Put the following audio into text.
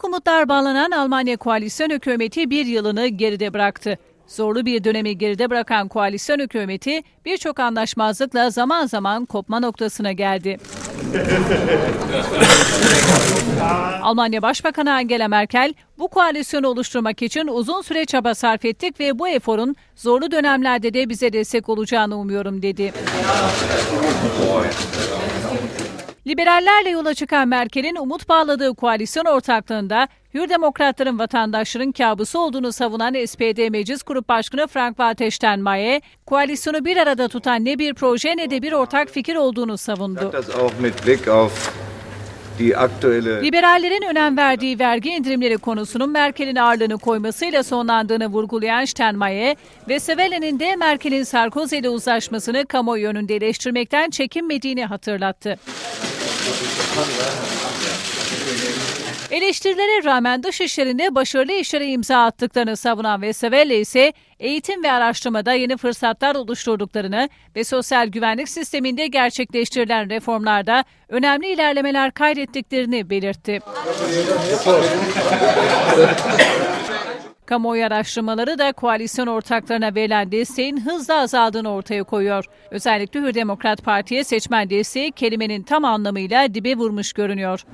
umutlar bağlanan Almanya koalisyon hükümeti bir yılını geride bıraktı. Zorlu bir dönemi geride bırakan koalisyon hükümeti birçok anlaşmazlıkla zaman zaman kopma noktasına geldi. Almanya Başbakanı Angela Merkel, bu koalisyonu oluşturmak için uzun süre çaba sarf ettik ve bu eforun zorlu dönemlerde de bize destek olacağını umuyorum dedi. Liberallerle yola çıkan Merkel'in umut bağladığı koalisyon ortaklığında Hür Demokratların vatandaşların kabusu olduğunu savunan SPD Meclis Grup Başkanı Frank-Walter Steinmeier, koalisyonu bir arada tutan ne bir proje ne de bir ortak fikir olduğunu savundu. Liberallerin önem verdiği vergi indirimleri konusunun Merkel'in ağırlığını koymasıyla sonlandığını vurgulayan Steinmeier ve Sevelen'in de Merkel'in Sarkozy ile uzlaşmasını kamuoyu önünde eleştirmekten çekinmediğini hatırlattı. Eleştirilere rağmen dış işlerinde başarılı işlere imza attıklarını savunan Vesevelle ise eğitim ve araştırmada yeni fırsatlar oluşturduklarını ve sosyal güvenlik sisteminde gerçekleştirilen reformlarda önemli ilerlemeler kaydettiklerini belirtti. Kamuoyu araştırmaları da koalisyon ortaklarına verilen desteğin hızla azaldığını ortaya koyuyor. Özellikle Hür Demokrat Parti'ye seçmen desteği kelimenin tam anlamıyla dibe vurmuş görünüyor.